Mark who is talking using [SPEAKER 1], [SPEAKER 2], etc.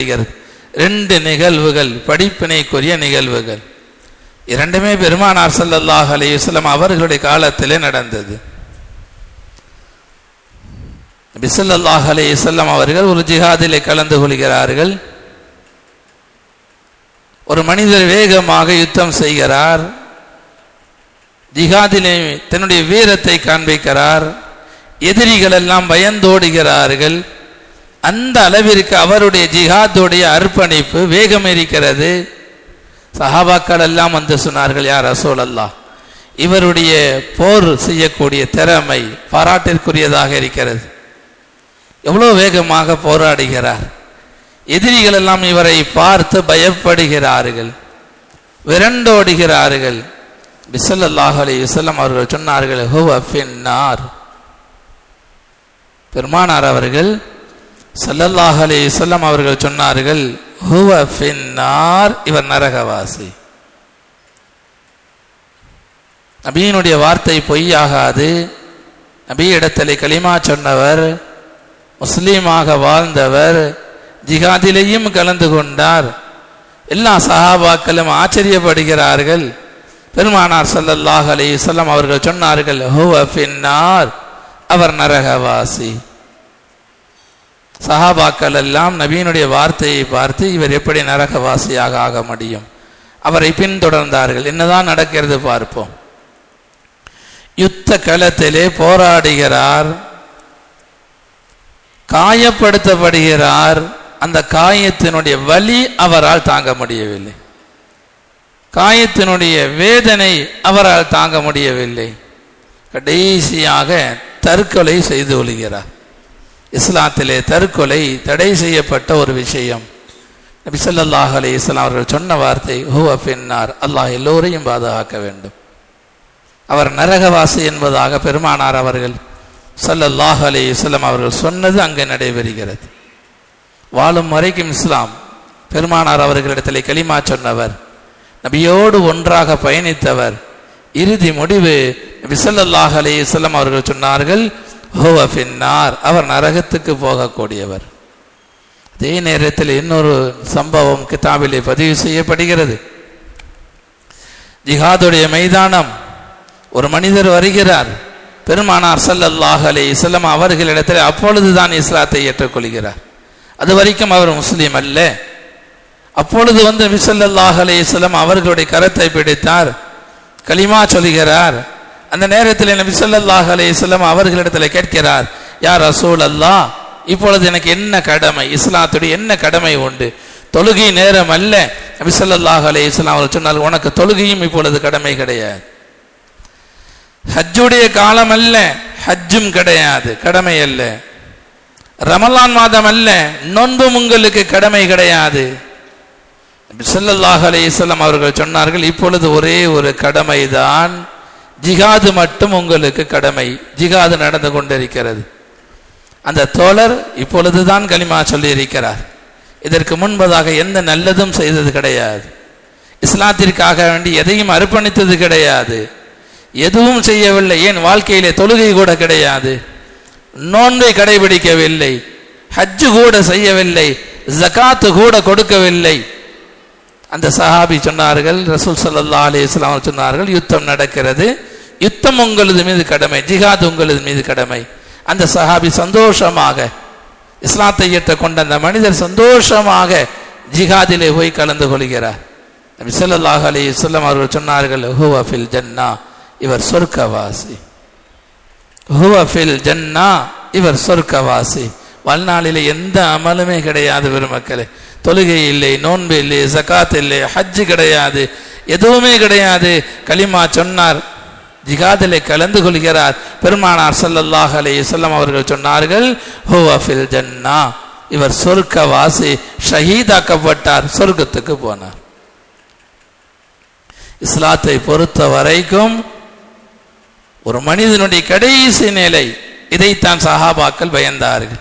[SPEAKER 1] செய்கிறது. ரெண்டு நிகழ்வுகள் படிப்பினைக்குரிய நிகழ்வுகள். இரண்டுமே பெருமானார் ஸல்லல்லாஹு அலையுஸ்லம் அவர்களுடைய காலத்திலே நடந்தது. பிசல்லாஹ் அலையுஸ்லம் அவர்கள் ஒரு ஜிஹாதிலே கலந்து கொள்கிறார்கள். ஒரு மனிதர் வேகமாக யுத்தம் செய்கிறார். ஜிஹாதிலே தன்னுடைய வீரத்தை காண்பிக்கிறார். எதிரிகள் எல்லாம் பயந்தோடுகிறார்கள். அந்த அளவிற்கு அவருடைய ஜிஹாத்துடைய அர்ப்பணிப்பு வேகம் இருக்கிறது சஹாபாக்கள் எல்லாம் வந்து சொன்னார்கள் யார் ரசோல் அல்லா இவருடைய போர் செய்யக்கூடிய திறமை பாராட்டிற்குரியதாக இருக்கிறது. எவ்வளோ வேகமாக போராடுகிறார். எதிரிகள் எல்லாம் இவரை பார்த்து பயப்படுகிறார்கள் விரண்டோடுகிறார்கள். பிசல்லாஹ் அலி விசல்லம் அவர்கள் சொன்னார்கள் ஹுவ பின்னார் பெருமானார் அவர்கள் சல்லல்லாஹ் அலைஹி சொல்லம் அவர்கள் சொன்னார்கள் ஹுவ ஃபின்னார் இவர் நரகவாசி. நபியினுடைய வார்த்தை பொய்யாகாது. நபி இடத்திலே களிமா சொன்னவர் முஸ்லீமாக வாழ்ந்தவர் ஜிகாதிலேயும் கலந்து கொண்டார். எல்லா சஹாபாக்களும் ஆச்சரியப்படுகிறார்கள். பெருமானார் சல்லல்லாஹ் அலி சொல்லம் அவர்கள் சொன்னார்கள் ஹுவ ஃபின்னார் அவர் நரகவாசி. சஹாபாக்கள் எல்லாம் நபியினுடைய வார்த்தையை பார்த்து இவர் எப்படி நரகவாசியாக ஆக முடியும்? அவரை பின்தொடர்ந்தார்கள். என்னதான் நடக்கிறது பார்ப்போம். யுத்த களத்திலே போராடுகிறார். காயப்படுத்தப்படுகிறார். அந்த காயத்தினுடைய வலி அவரால் தாங்க முடியவில்லை. காயத்தினுடைய வேதனை அவரால் தாங்க முடியவில்லை. கடைசியாக தற்கொலை செய்து கொள்கிறார். இஸ்லாத்திலே தற்கொலை தடை செய்யப்பட்ட ஒரு விஷயம். நபிசல்லாஹ் அலி இஸ்லாம் அவர்கள் சொன்ன வார்த்தை ஹுவ பின்னார் அல்லாஹ் எல்லோரையும் பாதுகாக்க வேண்டும். அவர் நரகவாசி என்பதாக பெருமானார் அவர்கள் சல்லல்லாஹ் அலி இஸ்லாம் அவர்கள் சொன்னது அங்கே நடைபெறுகிறது. வாழும் வரைக்கும் இஸ்லாம். பெருமானார் அவர்களிடத்தில் களிமா சொன்னவர் நபியோடு ஒன்றாக பயணித்தவர். இறுதி முடிவு நபி ஸல்லல்லாஹு அலைஹி அவர்கள் சொன்னார்கள் ஹுவ பின்னார் அவர் நரகத்துக்கு போகக்கூடியவர். அதே நேரத்தில் இன்னொரு சம்பவம் கிதாபிலே பதிவு செய்யப்படுகிறது. ஜிஹாதுடைய மைதானம். ஒரு மனிதர் வருகிறார். பெருமானார் சல்லல்லாஹ் அலி இஸ்லாம் அவர்களிடத்தில் அப்பொழுதுதான் இஸ்லாத்தை ஏற்றுக்கொள்கிறார். அது வரைக்கும் அவர் முஸ்லீம் அல்ல. அப்பொழுது வந்து நபி அலி இஸ்லாம் அவர்களுடைய கரத்தை பிடித்தார். கலிமா சொல்கிறார். அந்த நேரத்தில் நபி சொல்லாஹ் அலையம் வஸல்லம் அவர்களிடத்தில் கேட்கிறார் யார் ரசூல் அல்லாஹ் இப்பொழுது எனக்கு என்ன கடமை? இஸ்லாத்துடைய என்ன கடமை உண்டு? தொழுகை நேரம் அல்ல. நபி சொல்லாஹ் அலைஹி அவர் சொன்னால் உனக்கு தொழுகையும் இப்பொழுது கடமை கிடையாது. ஹஜ்ஜுடைய காலம் அல்ல ஹஜ்ஜும் கிடையாது கடமை அல்ல. ரமலான் மாதம் அல்ல நோன்பும் உங்களுக்கு கடமை கிடையாது. நபி ஸல்லல்லாஹு அலைஹி வஸல்லம் அவர்கள் சொன்னார்கள் இப்பொழுது ஒரே ஒரு கடமைதான் ஜிகாது மட்டும் உங்களுக்கு கடமை. ஜிகாது நடந்து கொண்டிருக்கிறது. அந்த தோழர் இப்பொழுதுதான் கலிமா சொல்லியிருக்கிறார். இதற்கு முன்பதாக எந்த நல்லதும் செய்தது கிடையாது. இஸ்லாத்திற்காக வேண்டி எதையும் அர்ப்பணித்தது கிடையாது. எதுவும் செய்யவில்லை. ஏன்? வாழ்க்கையிலே தொழுகை கூட கிடையாது. நோன்பை கடைபிடிக்கவில்லை. ஹஜ்ஜு கூட செய்யவில்லை. ஜக்காத்து கூட கொடுக்கவில்லை. அந்த சஹாபி சொன்னார்கள் ரசூல் சல்லா அலிஸ்லாம் சொன்னார்கள் யுத்தம் நடக்கிறது. யுத்தம் உங்களது மீது கடமை ஜிஹாத் உங்களது மீது கடமை. அந்த சஹாபி சந்தோஷமாக இஸ்லாத்தை ஏற்ற கொண்ட அந்த மனிதர் சந்தோஷமாக ஜிஹாதிலே போய் கலந்து கொள்கிறார். நபி சொல்லாஹ் அலி இஸ்லாம் அவர்கள் சொன்னார்கள் ஹுவஃபில் ஜன்னா இவர் சொர்க்கவாசி. ஹுவஃபில் ஜன்னா இவர் சொர்க்கவாசி. வாழ்நாளிலே எந்த அமலுமே கிடையாது பெருமக்களே. தொழுகை இல்லை நோன்பு இல்லை ஜகாத் இல்லை ஹஜ்ஜு கிடையாது எதுவுமே கிடையாது. கலிமா சொன்னார் ஜிகாதிலே கலந்து கொள்கிறார். பெருமானார் சல்லல்லாஹ் அலே சொல்லம் அவர்கள் சொன்னார்கள் ஹுவாஃபில் ஜன்னா. இவர் சொர்க்கவாசி ஷஹீதாக்கப்பட்டார் சொர்க்கத்துக்கு போனார். இஸ்லாத்தை பொறுத்த வரைக்கும் ஒரு மனிதனுடைய கடைசி நிலை இதைத்தான் சஹாபாக்கள் பயந்தார்கள்.